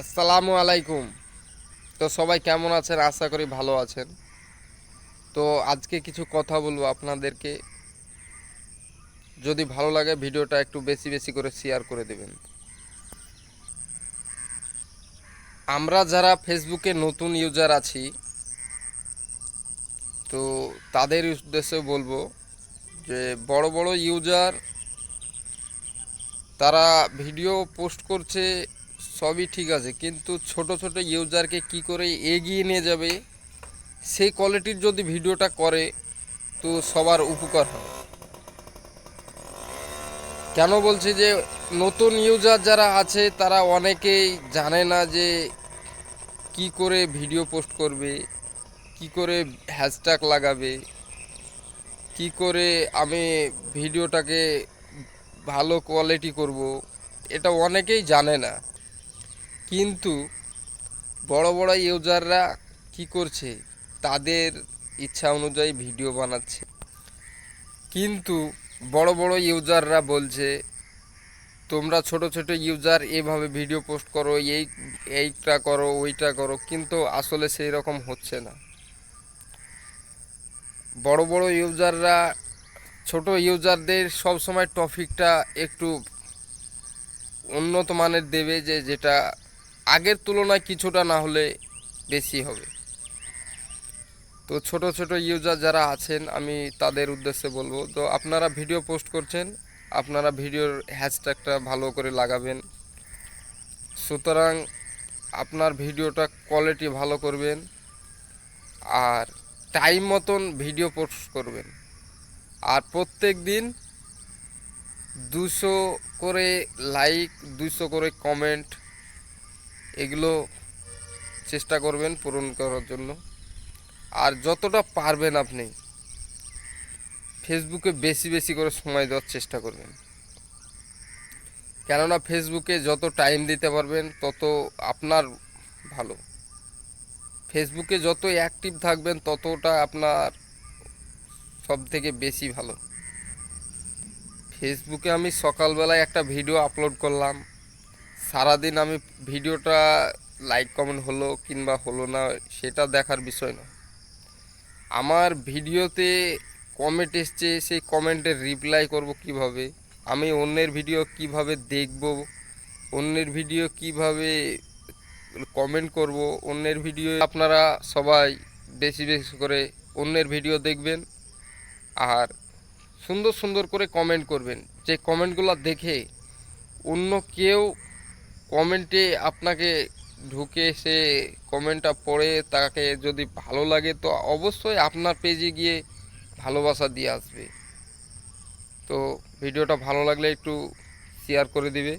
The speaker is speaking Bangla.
আসসালামু আলাইকুম। তো সবাই কেমন আছেন? আশা করি ভালো আছেন। তো আজকে কিছু কথা বলব আপনাদেরকে। যদি ভালো লাগে ভিডিওটা একটু বেশি বেশি করে শেয়ার করে দেবেন। আমরা যারা ফেসবুকে নতুন ইউজার আছি, তো তাদের উদ্দেশ্যে বলব যে বড় বড় ইউজার তারা ভিডিও পোস্ট করছে সবই ঠিক আছে, কিন্তু ছোট ছোট ইউজারকে কি করে এগিয়ে নিয়ে যাবে, সেই কোয়ালিটির যদি ভিডিওটা করে, তো সবার উপকার হয় কেন বলছি যে, নতুন ইউজার যারা আছে, তারা অনেকেই জানে না যে, কি করে ভিডিও পোস্ট করবে, কি করে হ্যাশট্যাগ লাগাবে, কি করে আমি ভিডিওটাকে ভালো কোয়ালিটি করব, এটা অনেকেই জানে না। কিন্তু বড় বড় ইউজাররা কি করছে? তাদের ইচ্ছা অনুযায়ী ভিডিও বানাচ্ছে। কিন্তু বড় বড় ইউজাররা বলছে, তোমরা ছোট ছোট ইউজার, এভাবে ভিডিও পোস্ট করো, এই, এইটা করো, ওইটা করো। কিন্তু আসলে সেই রকম হচ্ছে না। বড় বড় ইউজাররা, ছোট ইউজারদের সব সময় টপিকটা একটু উন্নত মানের দেবে যে, যেটা আগের তুলনায় কিছুটা না হলে বেশি হবে। তো ছোট ছোট ইউজার যারা আছেন, আমি তাদের উদ্দেশ্যে বলব, তো আপনারা ভিডিও পোস্ট করছেন, আপনারা ভিডিওর হ্যাশট্যাগটা ভালো করে লাগাবেন। সুতরাং আপনার ভিডিওটা কোয়ালিটি ভালো করবেন, আর টাইম মতন ভিডিও পোস্ট করবেন। আর প্রত্যেক দিন দুশো করে লাইক দুশো করে কমেন্ট এগুলো চেষ্টা করবেন পূরণ করার জন্য। আর যতটা পারবেন আপনি ফেসবুকে বেশি বেশি করে সময় দেওয়ার চেষ্টা করবেন। কেননা ফেসবুকে যত টাইম দিতে পারবেন, তত আপনার ভালো। ফেসবুকে যত অ্যাক্টিভ থাকবেন, ততটা আপনার সব থেকে বেশি ভালো। ফেসবুকে আমি সকালবেলায় একটা ভিডিও আপলোড করলাম। সারাদিন আমি ভিডিওটা লাইক কমেন্ট হলো কিংবা হলো না, সেটা দেখার বিষয় না। আমার ভিডিওতে কমেন্ট এসছে, সেই কমেন্টের রিপ্লাই করব কীভাবে? আমি অন্যের ভিডিও কীভাবে দেখব? অন্যের ভিডিও কীভাবে কমেন্ট করব? অন্যের ভিডিও আপনারা সবাই বেশি বেশি করে অন্যের ভিডিও দেখবেন আর সুন্দর সুন্দর করে কমেন্ট করবেন। যে কমেন্টগুলো দেখে অন্য কেউ কমেন্টে আপনাকে ঢুকে সে কমেন্টটা পড়ে, তাকে যদি ভালো লাগে তো অবশ্যই আপনার পেজে গিয়ে ভালোবাসা দিয়ে আসবে। তো ভিডিওটা ভালো লাগলে একটু শেয়ার করে দিবে।